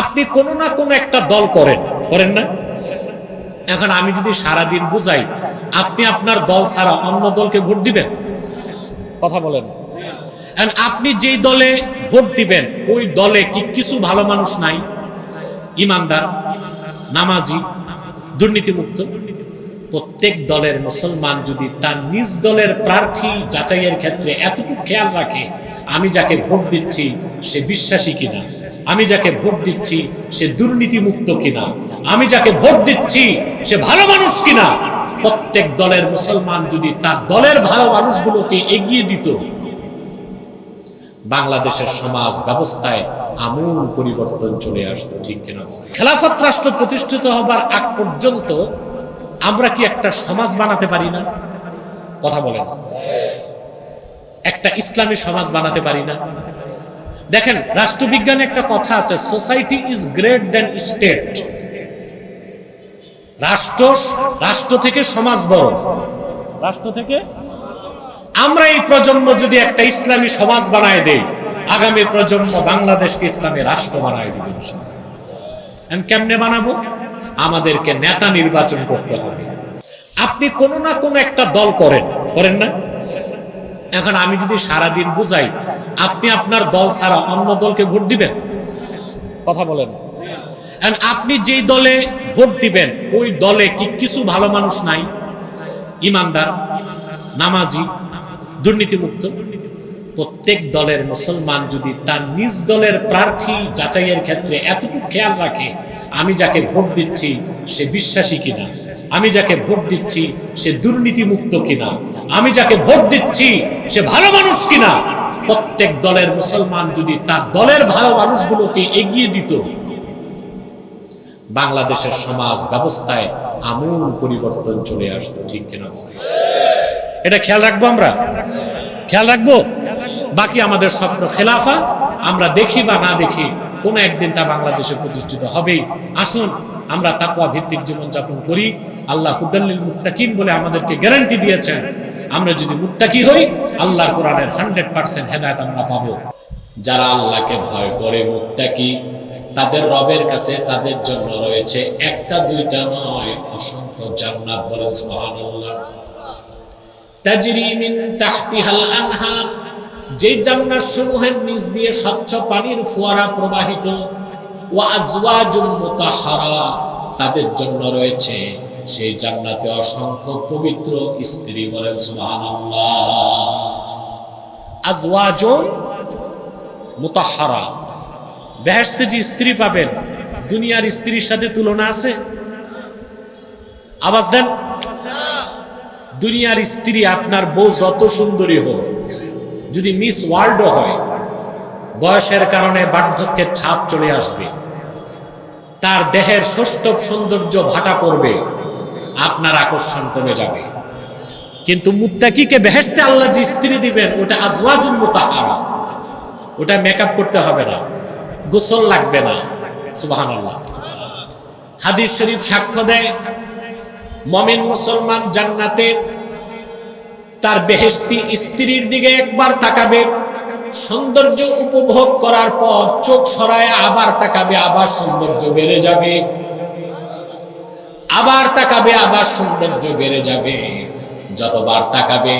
আপনি কোনো না কোনো একটা দল করেন করেন না? এখন আমি যদি সারাদিন বুঝাই, আপনি আপনার দল ছাড়া অন্য দলকে ভোট দিবেন? কথা বলেন। আপনি যেই দলে ভোট দিবেন, ওই দলে কি কিছু ভালো মানুষ নাই? ইমানদার, নামাজি, দুর্নীতিমুক্ত? প্রত্যেক দলের মুসলমান যদি তার নিজ দলের প্রার্থী যাচাইয়ের ক্ষেত্রে এতটুকু খেয়াল রাখে, আমি যাকে ভোট দিচ্ছি, সে বিশ্বাসী কিনা? আমি যাকে ভোট দিচ্ছি, সে দুর্নীতিমুক্ত কিনা? আমি যাকে ভোট দিচ্ছি, সে ভালো মানুষ কিনা? প্রত্যেক দলের মুসলমান যদি তার দলের ভালো মানুষগুলোকে এগিয়ে দিত, বাংলাদেশের সমাজ ব্যবস্থায় আমূল পরিবর্তন চলে আসতো, ঠিক কিনা? খেলাফত রাষ্ট্র প্রতিষ্ঠিত হবার আগ পর্যন্ত আমরা কি একটা সমাজ বানাতে পারি না? কথা বলেন। একটা ইসলামী সমাজ বানাতে পারি না? দেখেন রাষ্ট্রবিজ্ঞানে একটা কথা আছে society is great then state রাষ্ট্র রাষ্ট্র থেকে সমাজ বড়। রাষ্ট্র থেকে? আমরা এই প্রজন্ম যদি একটা ইসলামী সমাজ বানায় দেই আগামী প্রজন্ম বাংলাদেশকে ইসলামী রাষ্ট্র বানায় দিবে। কেমনে বানাবো? আমাদেরকে নেতা নির্বাচন করতে হবে। আপনি কোনো না কোনো একটা দল করেন করেন না? এখন আমি যদি সারাদিন বুঝাই আপনি আপনার দল ছাড়া অন্য দলকে ভোট দিবেন? কথা বলেন। আপনি যেই দলে ভোট দিবেন, ওই দলে কি কিছু ভালো মানুষ নাই? ইমানদার, নামাজি, দুর্নীতিমুক্ত? প্রত্যেক দলের মুসলমান যদি তার নিজ দলের প্রার্থী যাচাইয়ের ক্ষেত্রে এতটুকু খেয়াল রাখে, আমি যাকে ভোট দিচ্ছি, সে বিশ্বাসী কিনা? আমি যাকে ভোট দিচ্ছি, সে দুর্নীতিমুক্ত কিনা? আমি যাকে ভোট দিচ্ছি, সে ভালো মানুষ কিনা? প্রত্যেক দলের মুসলমান যদি তার দলের ভালো মানুষগুলোকে এগিয়ে দিত, বাংলাদেশের সমাজ ব্যবস্থায় আমূল পরিবর্তন চলে আসতো, ঠিক কিনা এটা খেয়াল রাখব আমরা? খেয়াল রাখব? বাকি আমাদের স্বপ্ন খেলাফা, আমরা দেখি বা না দেখি, কোনো একদিন তা বাংলাদেশে প্রতিষ্ঠিত হবেই। আসুন, আমরা তাকুয়া ভিত্তিক জীবনযাপন করি। আল্লাহ হুদাল্লিল মুত্তাকিন বলে আমাদেরকে গ্যারান্টি দিয়েছেন। আমরা যদি মুত্তাকি হই, আল্লাহ কোরআনের হান্ড্রেড পার্সেন্ট হেদায়ত আমরা পাবো। যারা আল্লাহকে ভয় করে মুত্তাকি, তাদের রবের কাছে তাদের জন্য রয়েছে একটা, দুইটা নয়, অসংখ্য জান্নাত বলেন সুবহানাল্লাহ। তাজরি মিন তাহতিহাল আনহার, যে জান্নাত সমূহের নিচ দিয়ে স্বচ্ছ পানির ফোয়ারা প্রবাহিত, ওয়া আজওয়াজুম মুতাহহারা তাদের জন্য রয়েছে সেই জান্নাতে অসংখ্য পবিত্র স্ত্রী বলেন, সুবহানাল্লাহ। আজওয়াজুম মুতাহহারা বেহেশতে যে স্ত্রী পাবেন, দুনিয়ার স্ত্রীর সাথে তুলনা আছে? আওয়াজ দেন। দুনিয়ার স্ত্রী আপনার বউ যত সুন্দরী হোক, যদি মিস ওয়ার্ল্ডও হয়, বয়সের কারণে বার্ধক্যের ছাপ চলে আসবে, তার দেহের ষষ্ঠ সৌন্দর্য ভাটা পড়বে আপনার আকর্ষণ কমে যাবে। কিন্তু মুত্তাকিকে বেহেশতে আল্লাহ যে স্ত্রী দিবেন, ওটা আজওয়াজুল মুতাহারা। ওটা মেকআপ করতে হবে না। গোসল লাগবে না। সুবহানাল্লাহ। হাদিস শরীফ সাক্ষ্য দেয়, মমিন মুসলমান জান্নাতে তার বেহেস্তি স্ত্রীর দিকে একবার তাকাবে, সৌন্দর্য উপভোগ করার পর চোখ সরায় আবার তাকাবে, আবার সৌন্দর্য বেড়ে যাবে। আবার তাকাবে, আবার সৌন্দর্য বেড়ে যাবে। যতবার তাকাবে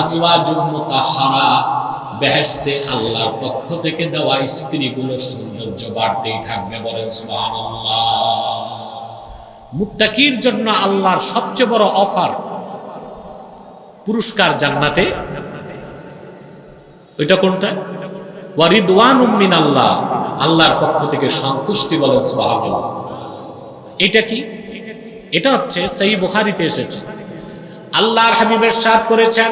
আজওয়াজুম মুতাহহারা বেহেশতে আল্লাহর পক্ষ থেকে দেওয়া স্ত্রীগুলোর সৌন্দর্য বাড়তেই থাকবে বলেন সুবহানাল্লাহ। মুত্তাকির জন্য আল্লাহর সবচেয়ে বড় অফার পুরস্কার জান্নাতে। ওইটা কোনটা? ওয়ারিদওয়ান মিন আল্লাহ আল্লাহর পক্ষ থেকে সন্তুষ্টি বলেন সুবহানাল্লাহ। এটা কি? এটা হচ্ছে সেই বুখারিতে এসেছে। আল্লাহর হাবিবের সাথ করেছেন,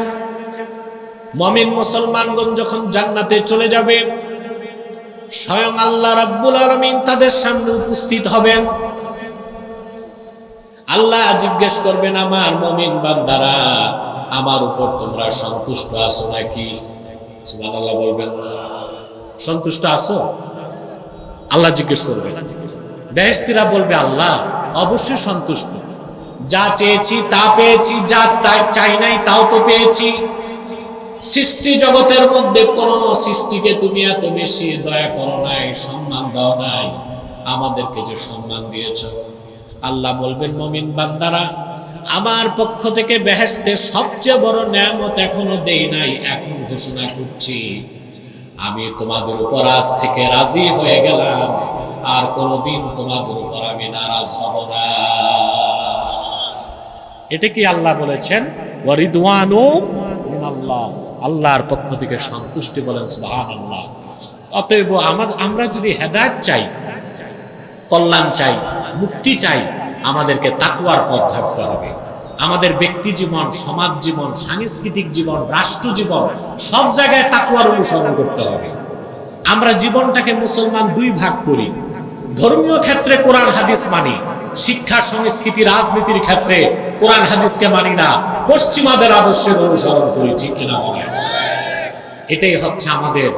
মমিন মুসলমানগণ যখন জান্নাতে চলে যাবে, স্বয়ং আল্লাহ রাব্বুল আলামিন তাদের সামনে উপস্থিত হবেন। আল্লাহ জিজ্ঞেস করবেন, আমার মমিন বান্দারা, আমার উপর তোমরা সন্তুষ্ট আছো নাকি? সুবহানাল্লাহ বলবেন, সন্তুষ্ট আছো? আল্লাহ জিজ্ঞেস করবেন। বেহেস্তিরা বলবে, আল্লাহ অবশ্যই সন্তুষ্ট। যা চেয়েছি তা পেয়েছি, যা চাই নাই তাও তো পেয়েছি। সৃষ্টি জগতের মধ্যে কোন সৃষ্টিকে তুমি এত বেশি দয়া করো নাই, সম্মান দাও নাই, আমাদেরকে যে সম্মান দিয়েছ। আল্লাহ বলবেন, মমিন বান্দারা, আমার পক্ষ থেকে বেহেস্তের সবচেয়ে বড় নিয়ামত এখনও দেই নাই, এখন ঘোষণা করছি। আমি তোমাদের উপর আজ থেকে রাজি হয়ে গেলাম। আর কোনোদিন তোমাদের উপর আমি নারাজ হব না। এটা কি আল্লাহ বলেছেন? ওয়ারিদওয়ানু আল্লাহর পক্ষ থেকে সন্তুষ্টি বলেন, সুবহানাল্লাহ। অতএব আমার যদি হেদায়েত চাই, কল্যাণ চাই, মুক্তি চাই, আমাদেরকে তাকুয়ার পথ ধরতে হবে। আমাদের ব্যক্তি জীবন, সমাজ জীবন, সাংস্কৃতিক জীবন, রাষ্ট্র জীবন, সব জায়গায় তাকুয়ার অনুসরণ করতে হবে। আমরা জীবনটাকে মুসলমান দুই ভাগ করি। ধর্মীয় ক্ষেত্রে কোরআন, হাদিস মানি। শিক্ষা, সংস্কৃতি, রাজনীতির ক্ষেত্রে কোরআন, হাদিসকে মানি না। পশ্চিমাদের আদর্শের অনুসরণ করি, ঠিক কিনা বলেন? এটাই হচ্ছে আমাদের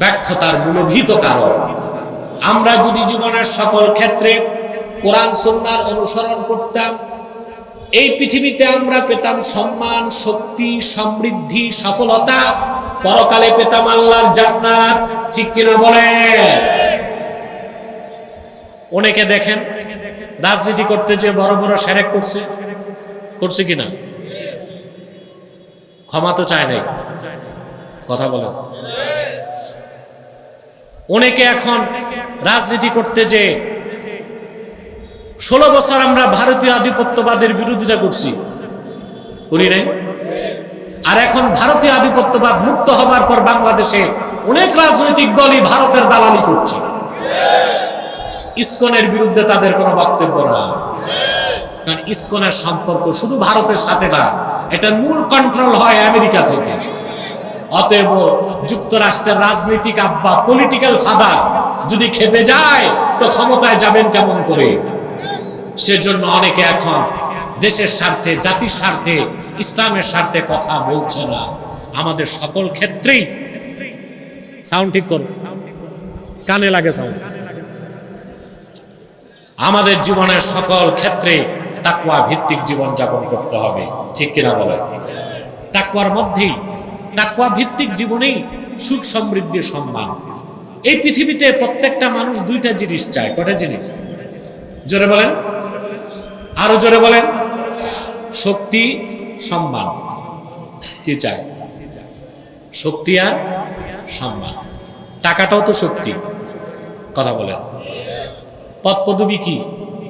ব্যর্থতার মূলভীত কারণ। আমরা যদি জীবনের সকল ক্ষেত্রে কোরআন সন্ন্যার অনুসরণ করতাম, এই পৃথিবীতে আমরা পেতাম সম্মান, শক্তি, সমৃদ্ধি, সফলতা। পরকালে পেতাম আল্লাহর জান্নাত, ঠিক কিনা বলে অনেকে দেখেন, রাজনীতি করতে যে বড় বড় সেরেক করছে। করছে কিনা ক্ষমা তো চায় নাই। কথা বলেন। অনেকে এখন রাজনীতি করতে যে ষোলো বছর আমরা ভারতীয় আধিপত্যবাদের বিরোধিতা করছি। করি নাই? আর এখন ভারতীয় আধিপত্যবাদ মুক্ত হবার পর বাংলাদেশে অনেক রাজনৈতিক দলই ভারতের দালালি করছে। ইসকনের বিরুদ্ধে তাদের কোনো বক্তব্য না। কারণ ইসকনের সম্পর্ক শুধু ভারতের সাথে না এটার মূল কন্ট্রোল হয় আমেরিকা থেকে। অতএব যুক্তরাষ্ট্রের রাজনৈতিক আব্বা পলিটিক্যাল ফাদার যদি খেপে যায়, তো ক্ষমতায় যাবেন কেমন করে? সেজন্য অনেকে এখন দেশের স্বার্থে, জাতির স্বার্থে, ইসলামের স্বার্থে কথা বলছে না। আমাদের সকল ক্ষেত্রেই। সাউন্ড ঠিক করো। কানে লাগে সাউন্ড আমাদের জীবনের সকল ক্ষেত্রে তাকুয়া ভিত্তিক জীবন যাপন করতে হবে। ঠিক কিনা বলে? তাকুয়ার মধ্যেই তাকুয়া ভিত্তিক জীবনেই সুখ সমৃদ্ধি সম্মান। এই পৃথিবীতে প্রত্যেকটা মানুষ দুইটা জিনিস চায়। কটা জিনিস? জোরে বলেন। আরও জোরে বলেন। শক্তি, সম্মান। কি চায়? শক্তি আর সম্মান। টাকাটাও তো শক্তি। কথা বলেন। পদ পদবি কি?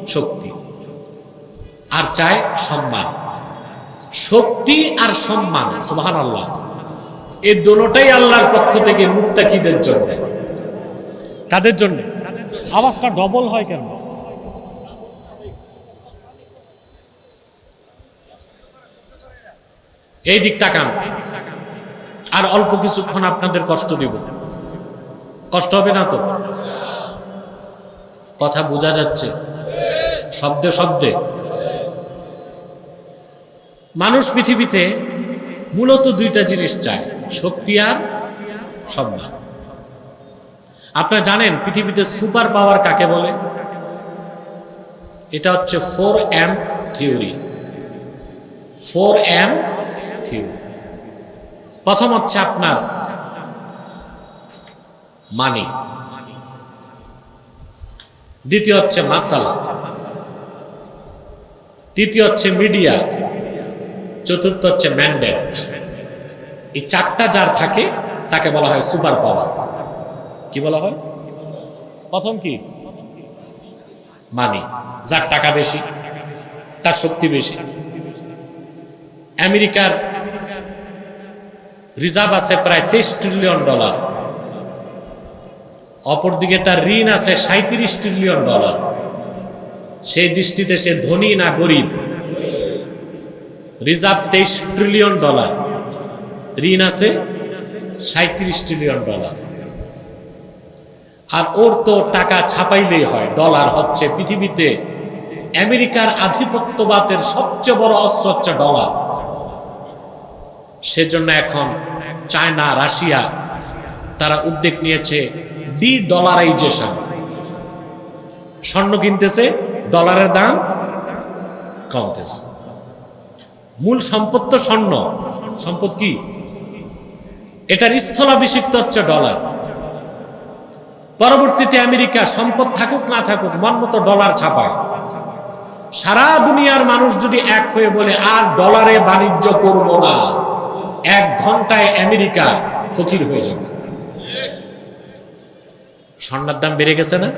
শক্তি। আর চায় সম্মান। শক্তি আর সম্মান সুবাহান আল্লাহ এই দোনোটাই আল্লাহর পক্ষ থেকে মুক্তাকিদের জন্য। তাদের জন্য? আওয়াজটা ডবল হয় কেন? এই দিক তাকান। আর অল্প কিছুক্ষণ আপনাদের কষ্ট দিব। কষ্ট হবে না তো? কথা বোঝা যাচ্ছে। শব্দে শব্দে। মানুষ পৃথিবীতে মূলত দুইটা জিনিস চায়, শক্তি আর সম্মান। আপনারা জানেন পৃথিবীতে সুপার পাওয়ার কাকে বলে? এটা হচ্ছে four M theory. Four M theory. প্রথম হচ্ছে আপনার মানি। দ্বিতীয় হচ্ছে মাসাল। তৃতীয় হচ্ছে মিডিয়া। চতুর্থ হচ্ছে ম্যান্ডেট। এই চারটা যার থাকে, তাকে বলা হয় সুপার পাওয়ার। কি বলা হয়? প্রথম কি? মানি। যার টাকা বেশি, তার শক্তি বেশি। আমেরিকার রিজার্ভ আছে প্রায় তেইশ ট্রিলিয়ন ডলার। অপরদিকে তার ঋণ আছে সাঁত্রিশ ট্রিলিয়ন ডলার সেই দৃষ্টিতে সে ধনী না গরিব। রিজার্ভ তেইশ ট্রিলিয়ন ডলার ঋণ আছে সাঁত্রিশ ট্রিলিয়ন ডলার আর ওর তো টাকা ছাপাইলেই হয় ডলার হচ্ছে পৃথিবীতে আমেরিকার আধিপত্যবাদের সবচেয়ে বড় অস্ত্র হচ্ছে ডলার সেজন্য এখন চায়না, রাশিয়া, তারা উদ্যোগ নিয়েছে ডি ডলারাইজেশন। স্বর্ণ কিনতেছে, ডলারের দাম কমতেছে। মূল সম্পদ তো স্বর্ণ। সম্পদ কি? এটার স্থলাভিষিক্ত হচ্ছে ডলার। পরবর্তীতে আমেরিকা সম্পদ থাকুক, না থাকুক, মন মতো ডলার ছাপায়। সারা দুনিয়ার মানুষ যদি এক হয়ে বলে, আর ডলারে বাণিজ্য করব না, এক ঘন্টায় আমেরিকা ফকির হয়ে যাবে। স্বর্ণের দাম বেড়ে গেছে না?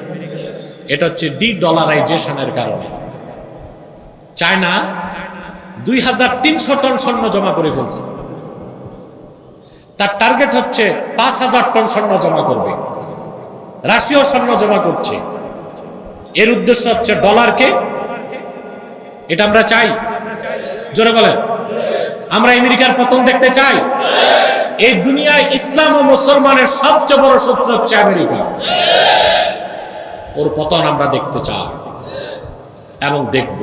এটা হচ্ছে ডি ডলারাইজেশনের কারণে। চায়না দুই হাজার তিনশো টন স্বর্ণ জমা করে ফেলছে। তার টার্গেট হচ্ছে পাঁচ হাজার টন স্বর্ণ জমা করবে। রাশিয়াও স্বর্ণ জমা করছে। এর উদ্দেশ্য হচ্ছে ডলারকে এটা আমরা চাই। জোরে বলেন। আমরা আমেরিকার পতন দেখতে চাই। এই দুনিয়ায় ইসলাম ও মুসলমানের সবচেয়ে বড় শত্রু হচ্ছে আমেরিকা। ওর পতন আমরা দেখতে চাই এবং দেখব।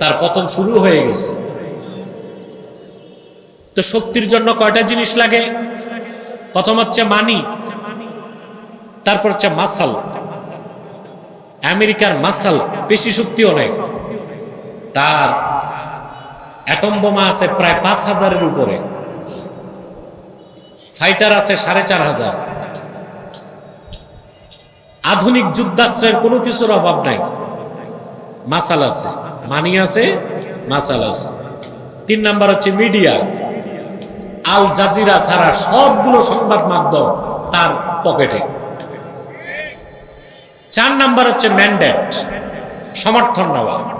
তার পতন শুরু হয়ে গেছে। তো শক্তির জন্য কয়টা জিনিস লাগে? প্রথম হচ্ছে মানি, তারপর হচ্ছে মাসাল। আমেরিকার মাসাল পেশি শক্তি অনেক। তার অ্যাটম বোমা আছে প্রায় পাঁচ হাজারের উপরে। ফাইটার আছে সাড়ে চার হাজার। আধুনিক যুদ্ধাস্ত্রের কোনো কিছুর অভাব নাই। মাসাল আছে, মানি আছে, মাসাল আছে। তিন নাম্বার হচ্ছে মিডিয়া। আল জাজিরা ছাড়া সবগুলো সংবাদ মাধ্যম তার পকেটে। চার নাম্বার হচ্ছে ম্যান্ডেট, সমর্থন নেওয়া।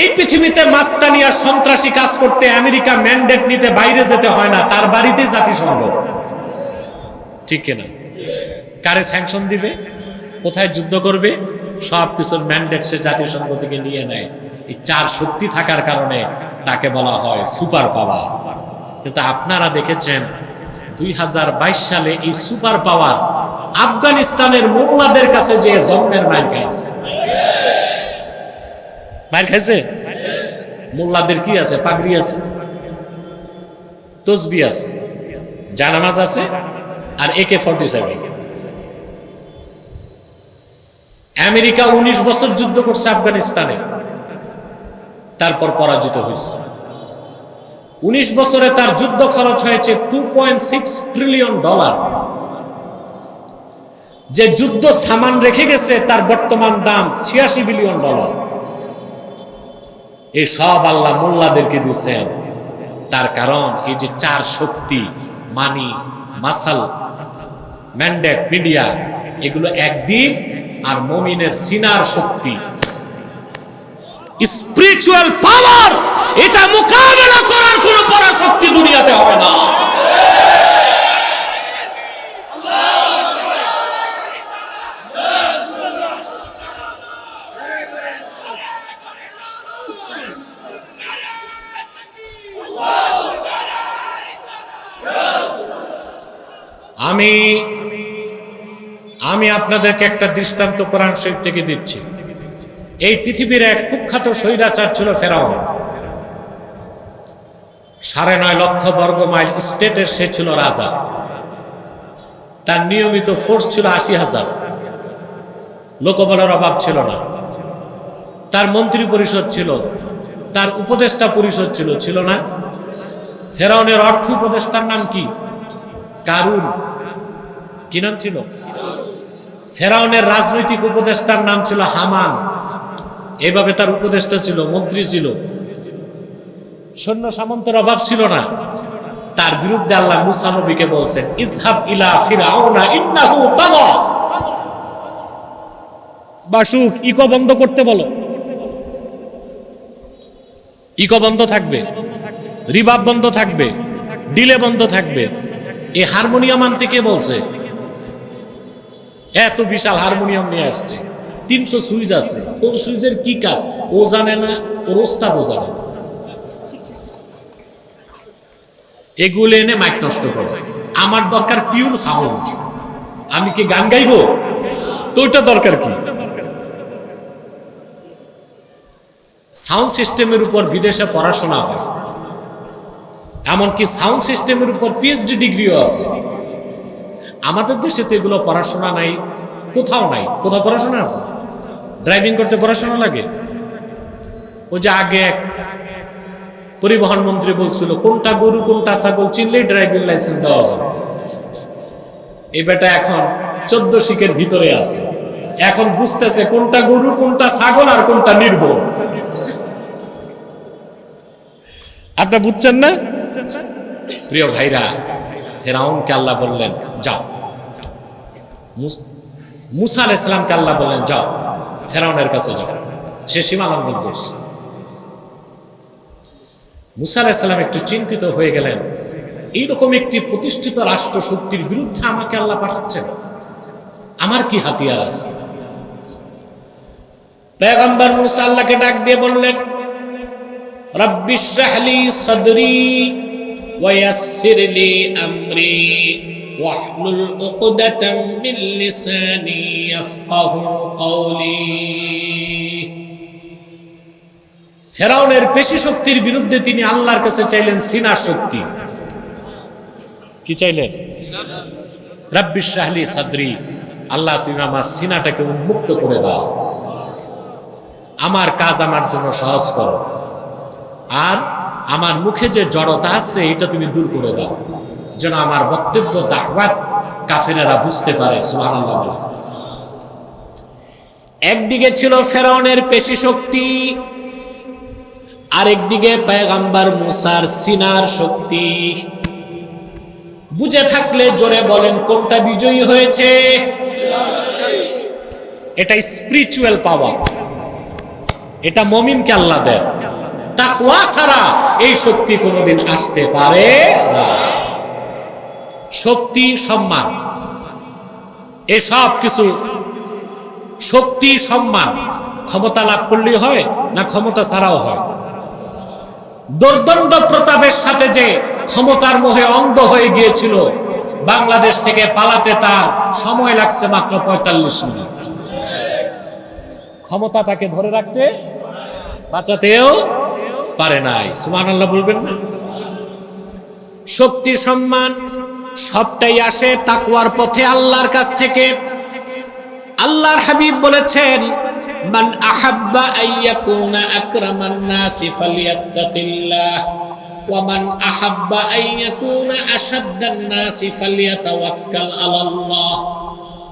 এই পৃথিবীতে মাস্তানিয়া সন্ত্রাসী কাজ করতে আমেরিকা ম্যান্ডেট নিতে বাইরে যেতে হয় না, তার বাড়িতে জাতিসংঘ। ঠিক কিনা? কারে স্যাংশন দিবে? কোথায় যুদ্ধ করবে? সব কিছুর ম্যান্ডেট সে জাতিসংঘ থেকে নিয়ে নেয়। এই চার শক্তি থাকার কারণে তাকে বলা হয় সুপার পাওয়ার। কিন্তু আপনারা দেখেছেন, দুই হাজার বাইশ সালে এই সুপার পাওয়ার আফগানিস্তানের মোল্লাদের কাছে যে জন্মের মায়ের খাইছে। মায়ের খাইছে? মোল্লাদের কি আছে? পাগড়ি আছে? তসবি আছে? জানামাজ আছে? আর একে ফর্টি সেভেন আমেরিকা উনিশ বছর যুদ্ধ করছে আফগানিস্তানে। তারপর পরাজিত হয়েছে। উনিশ বছরে তার যুদ্ধ খরচ হয়েছে two point six trillion dollar যে যুদ্ধ সামান রেখে গেছে, তার বর্তমান দাম ছিয়াশি বিলিয়ন ডলার এই সব আল্লাহ মোল্লাদেরকে দিচ্ছেন তার কারণ এই যে চার শক্তি, মানি, মাসাল, ম্যান্ডেট, মিডিয়া, এগুলো একদিন আর মমিনের সিনার শক্তি। স্পিরিচুয়াল পাওয়ার, এটা মোকাবেলা করার কোন পরাশক্তি দুনিয়াতে হবে না আমি আমি আপনাদেরকে একটা দৃষ্টান্ত কোরআন শরীফ থেকে দিচ্ছি। এই পৃথিবীর এক কুখ্যাত স্বৈরাচার ছিল ফেরাও সাড়ে নয় লক্ষ বর্গ মাইল স্টেটের সে ছিল রাজা। তার নিয়মিত ফোর্স ছিল আশি হাজার। লোকবলের অভাব ছিল না। তার মন্ত্রী পরিষদ ছিল, তার উপদেষ্টা পরিষদ ছিল ছিল না। ফেরাউনের অর্থ উপদেষ্টার নাম কি? কারুন। কি নাম ছিল? ফেরাউনের রাজনৈতিক উপদেষ্টার নাম ছিল হামান। এভাবে তার উপদেষ্টা ছিল, মন্ত্রী ছিল। সৈন্য সামন্তের অভাব ছিল না। তার বিরুদ্ধে আল্লাহ মুসা নবীকে বলছেন ইসহাব ইলা ফিরাউনা ইন্নাহু তাগা। বাসুক, ইকো বন্ধ করতে বলো। ইকো বন্ধ থাকবে। রিবাব বন্ধ থাকবে। ডিলে বন্ধ থাকবে। এই হারমোনিয়াম আনতে কে বলছে? এত বিশাল হারমোনিয়াম নিয়ে আসছে। তিনশো সুইচ আছে। ওর সুইচের কি কাজ? ও জানে না, ওর ওস্তাদও জানে না। এগুলো এনে মাইক নষ্ট করে। আমার দরকার পিওর সাউন্ড আমি কি গান গাইবো? তো ওইটা দরকার কি? সাউন্ড সিস্টেমের উপর বিদেশে পড়াশোনা হয়। এমনকি সাউন্ড সিস্টেমের উপর পিএইচডি ডিগ্রিও আছে। আমাদের দেশে তো এগুলো পড়াশোনা নাই, কোথাও নাই। কোথাও পড়াশোনা আছে? ড্রাইভিং করতে পড়াশোনা লাগে? ওই যে আগে এক পরিবহন মন্ত্রী বলছিল, কোনটা গরু, কোনটা ছাগল চিনলেই ড্রাইভিং লাইসেন্স দেওয়া যাবে। এই বেটা এখন চোদ্দ শিখের ভিতরে আছে। এখন বুঝতেছে কোনটা গরু, কোনটা ছাগল আর কোনটা নির্ভর আপনার বুঝছেন না? প্রিয় ভাইরা, ফেরাউনকে আল্লাহ বললেন, যাও। মুস- আল ইসলামকে আল্লাহ বললেন, যাও, ফেরাউনের কাছে যাও। সে সীমা লঙ্ঘন করছে। মুসা আল ইসলাম একটু চিন্তিত হয়ে গেলেন, এইরকম একটি প্রতিষ্ঠিত রাষ্ট্র শক্তির বিরুদ্ধে আমাকে আল্লাহ পাঠাচ্ছেন? আমার কি হাতিয়ার আছে? পেগম্বর মুসা আল্লাহকে ডাক দিয়ে বললেন, রব্বি ইশরাহলি সদরি ওয়ায়াসসির লি আমরি। واحلل عقدة من لساني يفقه قولي ফেরাউনের পেশি শক্তির বিরুদ্ধে তিনি আল্লাহর কাছে চাইলেন সিনা শক্তি কি চাইলেন রাব্বিশ শাহলি সাদরি আল্লাহ তুমি আমার সিনাটাকে উন্মুক্ত করে দাও আমার কাজ আমার জন্য সহজ করো আর আমার মুখে যে জড়তা আছে এটা তুমি দূর করে দাও যেন আমার বক্তব্য, দাওয়াত কাফেরেরা বুঝতে পারে, সুবহানাল্লাহ একদিকে ছিল ফেরাউনের পেশি শক্তি, আরেকদিকে পায়গাম্বার মুসার সিনার শক্তি। বুঝে থাকলে জোরে বলেন, কোনটা বিজয়ী হয়েছে? এটা স্পিরিচুয়াল পাওয়ার এটা মমিনকে আল্লাহ দেন। তাকওয়া ছাড়া এই শক্তি কোনোদিন আসতে পারে না। শক্তি, সম্মান। এসব কিছু শক্তি, সম্মান ক্ষমতা লাভ করলেই হয় না ক্ষমতা ছাড়াও হয়। দোর্দণ্ড প্রতাপের সাথে যে ক্ষমতার মোহে অন্ধ হয়ে গিয়েছিল, বাংলাদেশ থেকে পালাতে তার সময় লাগছে মাত্র পঁয়তাল্লিশ মিনিট। ক্ষমতা তাকে ধরে রাখতে বাঁচাতেও পারে নাই। সুমান আল্লাহ বলবেন না। শক্তি, সম্মান সবটাই আসে তাকুয়ার পথে আল্লাহর কাছ থেকে। আল্লাহর হাবিব বলেছেন, মান আহাব্বা আইয়াকুনা আকরামান নাসি ফালিয়াত্তাকিল্লাহ, ওয়া মান আহাব্বা আইয়াকুনা আশাদ্দান নাসি ফালিয়াতাওয়াক্কাল আলাল্লাহ।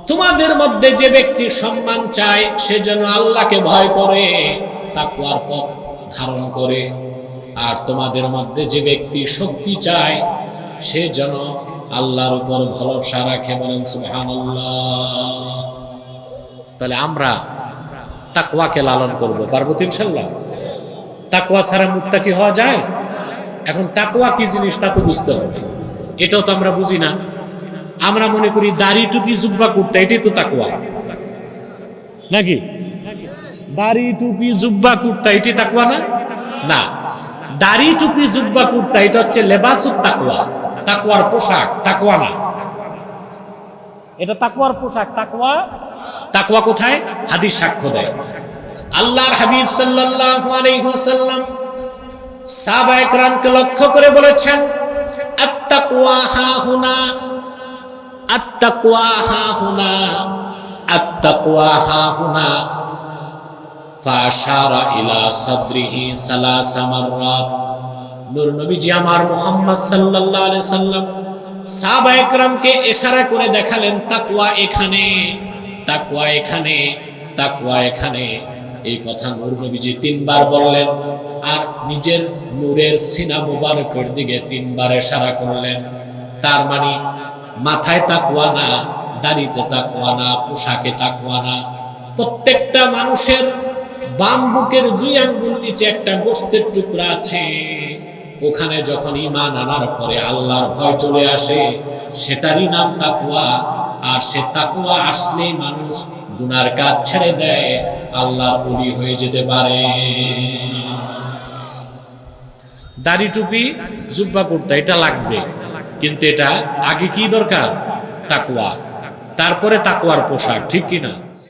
তোমাদের মধ্যে যে ব্যক্তি সম্মান চায়, সে যেন আল্লাহকে ভয় করে, তাকওয়ার পথ ধারণ করে। আর তোমাদের মধ্যে যে ব্যক্তি শক্তি চায়, সে যেন আল্লাহর উপর ভরসা রাখে বলেন, সুবহানাল্লাহ। তাহলে আমরা তাকওয়াকে লালন করব, পারব ইনশাল্লাহ তাকওয়া ছাড়া মুত্তাকি হওয়া যায়? এখন তাকওয়া কি জিনিস তা তো বুঝতে হবে। এটাও তো আমরা বুঝি না। আমরা মনে করি দাড়ি টুপি জুব্বা কুর্তা, এটাই তো তাকওয়া। নাকি? দাড়ি টুপি জুব্বা কুর্তা এটি তাকওয়া না? না। দাড়ি টুপি জুব্বা কুর্তা, এটা হচ্ছে লেবাসুত তাকওয়া। তাকওয়ার পোশাক তাকওয়া না। এটা তাকওয়ার পোশাক তাকওয়া? তাকওয়া কোথায়? হাদিস সাক্ষ্য দেয়। আল্লাহর হাবিব সাল্লাল্লাহু আলাইহি ওয়াসাল্লাম সাহাবা একরামকে লক্ষ্য করে বলেছেন আত্তাকওয়া হাহুনা আত্তাকওয়া হাহুনা আত্তাকওয়া হাহুনা ফাশারা ইলা সাদরিহি সালাসা মাররাত নূর নবীজি আমার মুহাম্মদ সাল্লাল্লাহু আলাইহি সাল্লাম সাহাবা একরামকে ইশারা করে দেখালেন, তাকওয়া এখানে তাকওয়া এখানে তাকওয়া এখানে। এই কথা নূর নবীজি তিনবার বললেন আর নিজের নূরের সিনা মুবারকের দিকে তিনবার ইশারা করলেন। তার মানে মাথায় তাকওয়া না, দাড়িতে তাকওয়া না, পোশাকে তাকওয়া না। প্রত্যেকটা মানুষের বাম বুকের দুই আঙ্গুল নিচে একটা গোস্তের টুকরা আছে। ওখানে যখন ইমান আনার পরে আল্লাহর ভয় চলে আসে, সেটারই নাম তাকুয়া আর সে তাকুয়া আসলেই মানুষ গুনার কাজ ছেড়ে দেয় আল্লাহ বলি হয়ে যেতে পারে। দাড়ি টুপি, জুব্বা কুর্তা, এটা লাগবে। কিন্তু এটা আগে কি দরকার? তাকুয়া তারপরে তাকুয়ার পোশাক, ঠিক কিনা?